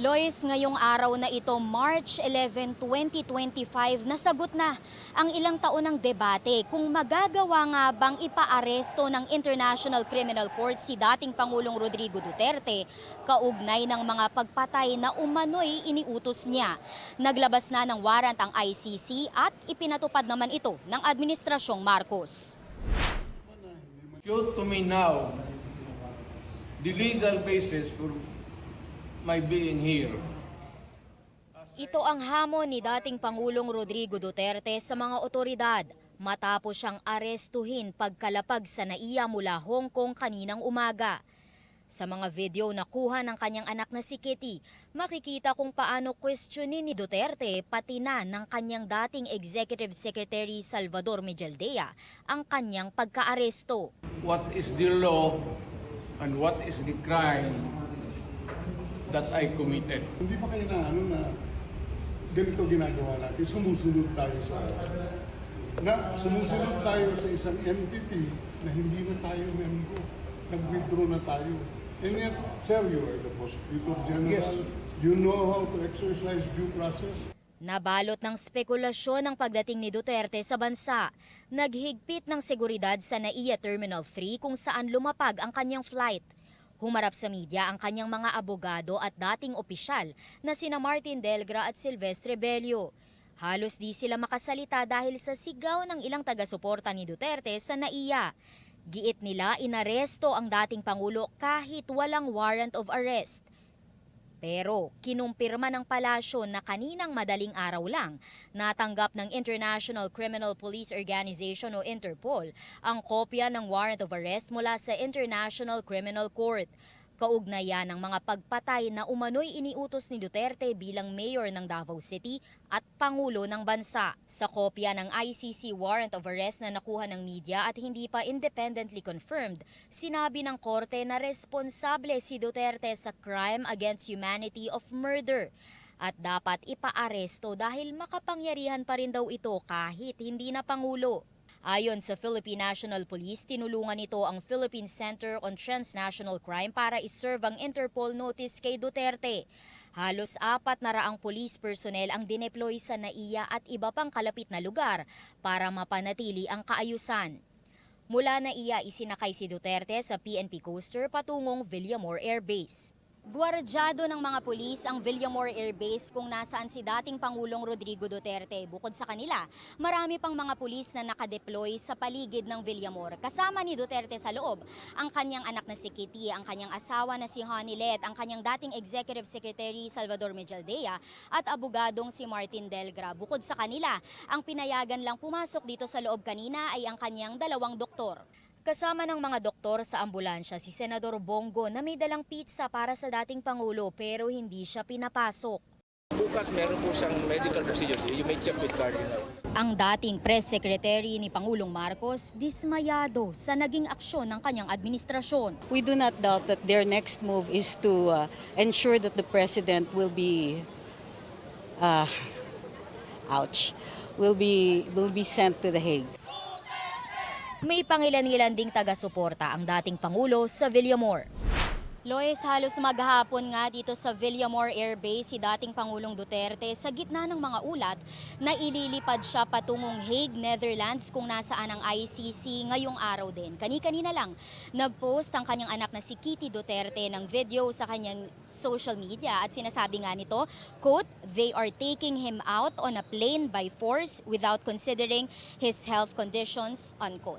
Lois, ngayong araw na ito, March 11, 2025, nasagot na ang ilang taon ng debate kung magagawa nga bang ipaaresto ng International Criminal Court si dating Pangulong Rodrigo Duterte kaugnay ng mga pagpatay na umano'y iniutos niya. Naglabas na ng warrant ang ICC at ipinatupad naman ito ng Administrasyong Marcos. Show to me now the legal basis for my being here. Ito ang hamon ni dating Pangulong Rodrigo Duterte sa mga otoridad matapos siyang arestuhin pagkalapag sa NAIA mula Hong Kong kaninang umaga. Sa mga video na kuha ng kanyang anak na si Kitty, makikita kung paano questionin ni Duterte pati na ng kanyang dating Executive Secretary Salvador Mejaldea ang kanyang pagkaaresto. What is the law and what is the crime that I committed? Hindi pa kayo na ano na ganito ginagawa natin, sumusunod tayo sa na sumusunod tayo sa isang entity na hindi na tayo membro. Nag-withdraw na tayo. And yet, sir, you are the prosecutor general. Yes. You know how to exercise due process. Nabalot ng spekulasyon ang pagdating ni Duterte sa bansa. Naghigpit ng seguridad sa NAIA Terminal 3 kung saan lumapag ang kanyang flight. Humarap sa media ang kanyang mga abogado at dating opisyal na sina Martin Delgra at Silvestre Bello. Halos di sila makasalita dahil sa sigaw ng ilang taga-suporta ni Duterte sa NAIA. Giit nila inaresto ang dating Pangulo kahit walang warrant of arrest. Pero kinumpirma ng palasyo na kaninang madaling araw lang natanggap ng International Criminal Police Organization o Interpol ang kopya ng warrant of arrest mula sa International Criminal Court. Kaugnayan ng mga pagpatay na umano'y iniutos ni Duterte bilang mayor ng Davao City at Pangulo ng bansa. Sa kopya ng ICC warrant of arrest na nakuha ng media at hindi pa independently confirmed, sinabi ng korte na responsable si Duterte sa crime against humanity of murder at dapat ipaaresto dahil makapangyarihan pa rin daw ito kahit hindi na Pangulo. Ayon sa Philippine National Police, tinulungan nito ang Philippine Center on Transnational Crime para iserve ang Interpol notice kay Duterte. Halos apat na raang police personnel ang dineploy sa NAIA at iba pang kalapit na lugar para mapanatili ang kaayusan. Mula NAIA, isinakay si Duterte sa PNP Coaster patungong Villamor Air Base. Gwardyado ng mga pulis ang Villamor Air Base kung nasaan si dating Pangulong Rodrigo Duterte. Bukod sa kanila, marami pang mga pulis na nakadeploy sa paligid ng Villamor. Kasama ni Duterte sa loob ang kanyang anak na si Kitty, ang kanyang asawa na si Hanilet, ang kanyang dating Executive Secretary Salvador Mejaldea at abogadong si Martin Delgra. Bukod sa kanila, ang pinayagan lang pumasok dito sa loob kanina ay ang kanyang dalawang doktor. Kasama ng mga doktor sa ambulansya si Senador Bongo na may dalang pizza para sa dating Pangulo pero hindi siya pinapasok. Bukas meron po siyang medical procedure. You may check with Cardinal. Ang dating press secretary ni Pangulong Marcos dismayado sa naging aksyon ng kanyang administrasyon. We do not doubt that their next move is to uh, ensure that the president will be, uh, ouch, will be will be sent to the Hague. May pangilan-ilan ding taga-suporta ang dating Pangulo sa Villamor. Lois, halos maghapon nga dito sa Villamor Air Base si dating Pangulong Duterte sa gitna ng mga ulat na ililipad siya patungong Hague, Netherlands kung nasaan ang ICC ngayong araw din. Kani-kanina lang, nagpost ang kanyang anak na si Kitty Duterte ng video sa kanyang social media at sinasabi nga nito, quote, they are taking him out on a plane by force without considering his health conditions, unquote.